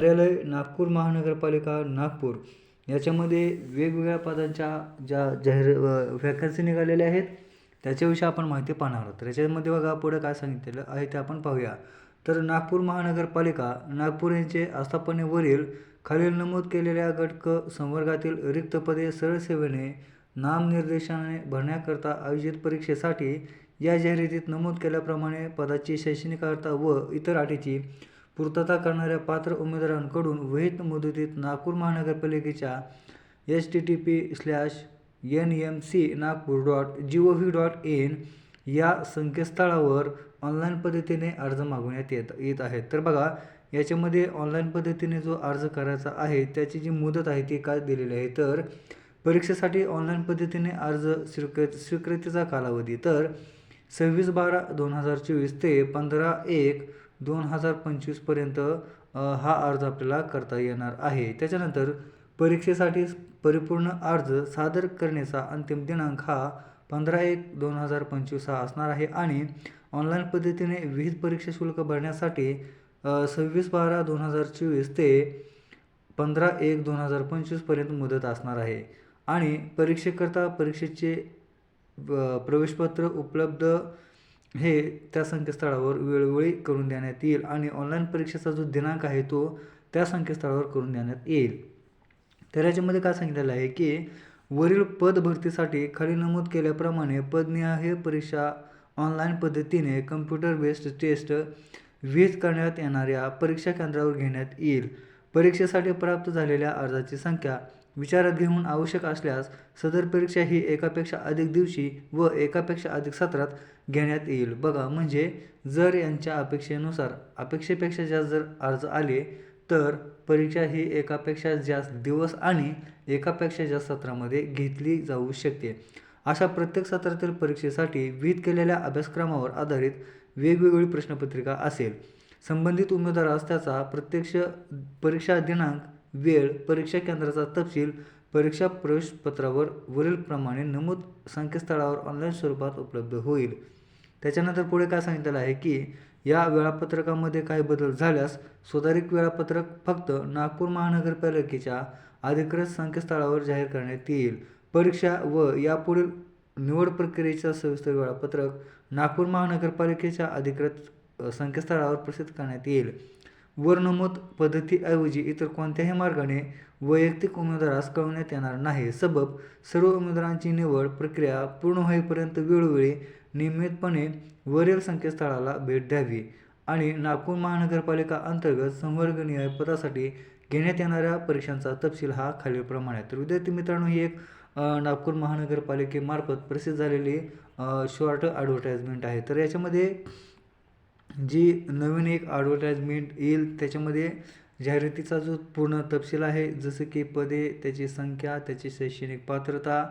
कार्यालय नागपूर महानगरपालिका नागपूर. याच्यामध्ये वेगवेगळ्या पदांच्या ज्या जाहीर व्हॅकन्सी निघालेल्या आहेत त्याच्याविषयी आपण माहिती पाहणार आहोत. त्याच्यामध्ये बघा पुढे काय सांगितलेलं आहे ते आपण पाहूया. तर नागपूर महानगरपालिका नागपूर यांचे आस्थापनेवरील खालील नमूद केलेल्या गट क संवर्गातील रिक्त पदे सरळसेवेने नामनिर्देशाने भरण्याकरता आयोजित परीक्षेसाठी या जाहिरातीत नमूद केल्याप्रमाणे पदाची शैक्षणिक अर्हता व इतर अटीची पूर्तता करणाऱ्या पात्र उमेदवारांकडून विहित मुदतीत नागपूर महानगरपालिकेच्या H T T P slash N M C Nagpur dot G O V dot in या संकेतस्थळावर ऑनलाईन पद्धतीने अर्ज मागवण्यात येत येत आहेत. तर बघा याच्यामध्ये ऑनलाईन पद्धतीने जो अर्ज करायचा आहे त्याची जी मुदत आहे ती काय दिलेली आहे? तर परीक्षेसाठी ऑनलाईन पद्धतीने अर्ज स्वीकृत स्वीकृतीचा कालावधी. तर सव्वीस बारा दोन हजार चोवीस ते पंधरा एक दोन हजार पंचवीसपर्यंत हा अर्ज आपल्याला करता येणार आहे. त्याच्यानंतर परीक्षेसाठी परिपूर्ण अर्ज सादर करण्याचा अंतिम दिनांक हा पंधरा एक दोन हजार पंचवीस हा असणार आहे आणि ऑनलाईन पद्धतीने विहित परीक्षा शुल्क भरण्यासाठी सव्वीस बारा दोन हजार चोवीस ते पंधरा एक दोन हजार पंचवीसपर्यंत मुदत असणार आहे. आणि परीक्षेकरता परीक्षेचे प्रवेशपत्र उपलब्ध हे त्या संकेतस्थळावर वेळोवेळी करून देण्यात येईल आणि ऑनलाईन परीक्षेचा जो दिनांक आहे तो त्या संकेतस्थळावर करून देण्यात येईल. तर याच्यामध्ये काय सांगितलेलं आहे की वरील पद भरतीसाठी खाली नमूद केल्याप्रमाणे पदनिहाय परीक्षा ऑनलाईन पद्धतीने कम्प्युटर बेस्ड टेस्ट विहित करण्यात येणाऱ्या परीक्षा केंद्रावर घेण्यात येईल. परीक्षेसाठी प्राप्त झालेल्या अर्जाची संख्या विचारात घेऊन आवश्यक असल्यास सदर परीक्षा ही एकापेक्षा अधिक दिवशी व एकापेक्षा अधिक सत्रात घेण्यात येईल. बघा म्हणजे जर यांच्या अपेक्षेनुसार अपेक्षेपेक्षा जास्त जर अर्ज आले तर परीक्षा ही एकापेक्षा जास्त दिवस आणि एकापेक्षा जास्त सत्रामध्ये घेतली जाऊ शकते. अशा प्रत्येक सत्रातील परीक्षेसाठी विहित केलेल्या अभ्यासक्रमावर आधारित वेगवेगळी प्रश्नपत्रिका असेल. संबंधित उमेदवारास त्याचा प्रत्यक्ष परीक्षा दिनांक वेळ परीक्षा केंद्राचा तपशील परीक्षा प्रवेशपत्रावर वरीलप्रमाणे नमूद संकेतस्थळावर ऑनलाईन स्वरूपात उपलब्ध होईल. त्याच्यानंतर पुढे काय सांगितलेलं आहे की या वेळापत्रकामध्ये काही बदल झाल्यास सुधारित वेळापत्रक फक्त नागपूर महानगरपालिकेच्या अधिकृत संकेतस्थळावर जाहीर करण्यात येईल. परीक्षा व यापुढील निवड प्रक्रियेच्या सविस्तर वेळापत्रक नागपूर महानगरपालिकेच्या अधिकृत संकेतस्थळावर प्रसिद्ध करण्यात येईल. वर्णमत पद्धतीऐवजी इतर कोणत्याही मार्गाने वैयक्तिक उमेदवारास कळवण्यात येणार नाही. सबब सर्व उमेदवारांची निवड प्रक्रिया पूर्ण होईपर्यंत वेळोवेळी नियमितपणे वरील संकेतस्थळाला भेट द्यावी आणि नागपूर महानगरपालिका अंतर्गत संवर्गनीय पदासाठी घेण्यात येणाऱ्या परीक्षांचा तपशील हा खालीलप्रमाणे तर विद्यार्थी मित्रांनो ही एक नागपूर महानगरपालिकेमार्फत प्रसिद्ध झालेली शॉर्ट ॲडव्हर्टाईजमेंट आहे. तर याच्यामध्ये जी नवीन एक ॲडव्हर्टाईजमेंट येईल त्याच्यामध्ये जाहिरातीचा जो पूर्ण तपशील आहे जसं की पदे त्याची संख्या त्याची शैक्षणिक पात्रता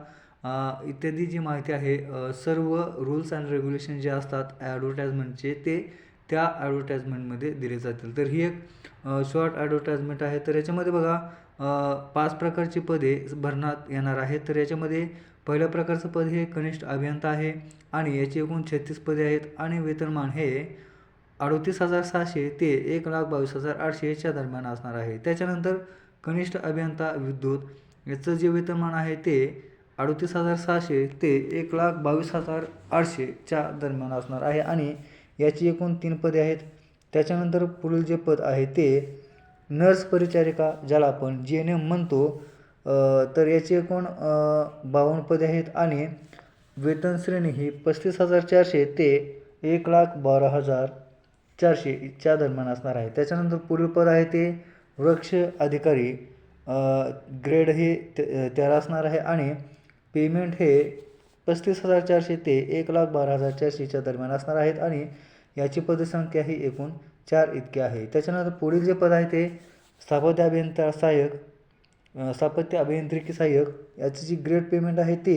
इत्यादी जी माहिती आहे सर्व रूल्स अँड रेग्युलेशन जे असतात ॲडव्हर्टाईजमेंटचे ते त्या ॲडव्हर्टाईजमेंटमध्ये दिले जातील. तर ही एक शॉर्ट ॲडव्हर्टाईजमेंट आहे. तर याच्यामध्ये बघा पाच प्रकारची पदे भरण्यात येणार आहेत. तर याच्यामध्ये पहिल्या प्रकारचं पद हे कनिष्ठ अभियंता आहे आणि याची एकूण छत्तीस पदे आहेत. आणि वेतनमान हे अडतीस हजार सहाशे ते एक लाख बावीस हजार आठशेच्या दरम्यान असणार आहे. त्याच्यानंतर कनिष्ठ अभियंता विद्युत याचं जे वेतनमान आहे ते अडतीस हजार सहाशे ते एक लाख बावीस हजार आठशेच्या दरम्यान असणार आहे आणि याची एकूण तीन पदे आहेत. त्याच्यानंतर पुढील जे पद आहे ते नर्स परिचारिका ज्याला आपण जी एन एम म्हणतो तर याची एकूण बावन्न पदे आहेत आणि वेतन श्रेणी ही पस्तीस हजार चारशे ते एक लाख बारा हजार चारशे च्या दरम्यान असणार आहे. त्याच्यानंतर पुढील पद आहे ते वृक्ष अधिकारी ग्रेड हे त्याला असणार आहे आणि पेमेंट हे पस्तीस हजार चारशे ते एक लाख बारा हजार चारशेच्या दरम्यान असणार आहेत आणि याची पदसंख्या ही एकूण चार इतकी आहे. त्याच्यानंतर पुढील जे पद आहे ते स्थापत्य अभियंता सहाय्यक स्थापत्य अभियांत्रिकी सहाय्यक याची जी ग्रेड पेमेंट आहे ते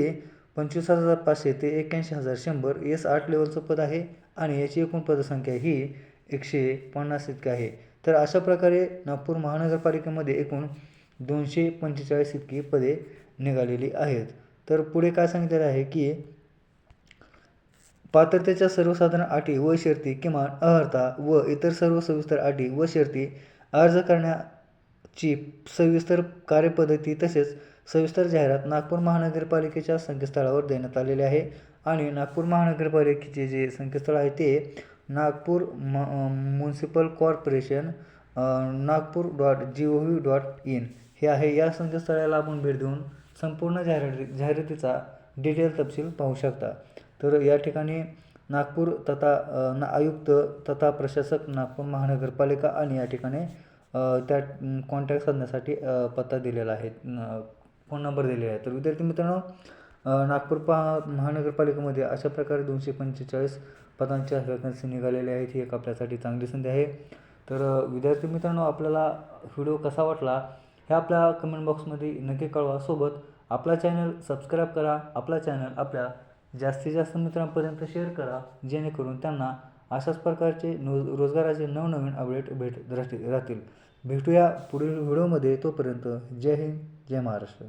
पंचवीस हजार पाचशे ते एक्याऐंशी हजार शंभर एस आठ लेवलचं पद आहे आणि याची एकूण पदसंख्या ही एकशे पन्नास इतके आहे. तर अशा प्रकारे नागपूर महानगरपालिकेमध्ये एकूण दोनशे पंचेचाळीस इतकी पदे निघालेली आहेत. तर पुढे काय सांगितलेलं आहे की पात्रतेच्या सर्वसाधारण अटी व शर्ती किमान अर्हता व इतर सर्व सविस्तर अटी व शर्ती अर्ज करण्याची सविस्तर कार्यपद्धती तसेच सविस्तर जाहिरात नागपूर महानगरपालिकेच्या संकेतस्थळावर देण्यात आलेली आहे. आणि नागपूर महानगरपालिकेचे जे संकेतस्थळ आहे ते नागपूर म municipal corporation Nagpur dot G O V dot in हे आहे या संकेतस्थळाला आपण भेट देऊन संपूर्ण जाहिराती जाहिरातीचा डिटेल तपशील पाहू शकता. तर या ठिकाणी नागपूर तथा ना आयुक्त तथा प्रशासक नागपूर महानगरपालिका आणि या ठिकाणी त्या कॉन्टॅक्ट साधण्यासाठी पत्ता दिलेला आहे फोन नंबर दिलेला आहे. तर विद्यार्थी मित्रांनो नागपूर पा महानगरपालिकेमध्ये अशा प्रकारे दोनशे पंचेचाळीस पदांच्या वॅकन्सी निघालेल्या आहेत. ही एक आपल्यासाठी चांगली संधी आहे. तर विद्यार्थी मित्रांनो आपल्याला व्हिडिओ कसा वाटला हे आपल्या कमेंट बॉक्समध्ये नक्की कळवा. सोबत आपला चॅनल सबस्क्राईब करा. आपला चॅनल आपल्या जास्तीत जास्त मित्रांपर्यंत शेअर करा. जेणेकरून त्यांना अशाच प्रकारचे नो रोजगाराचे नवनवीन अपडेट भेट राहतील. राहतील भेटूया पुढील व्हिडिओमध्ये तोपर्यंत जय हिंद जय महाराष्ट्र.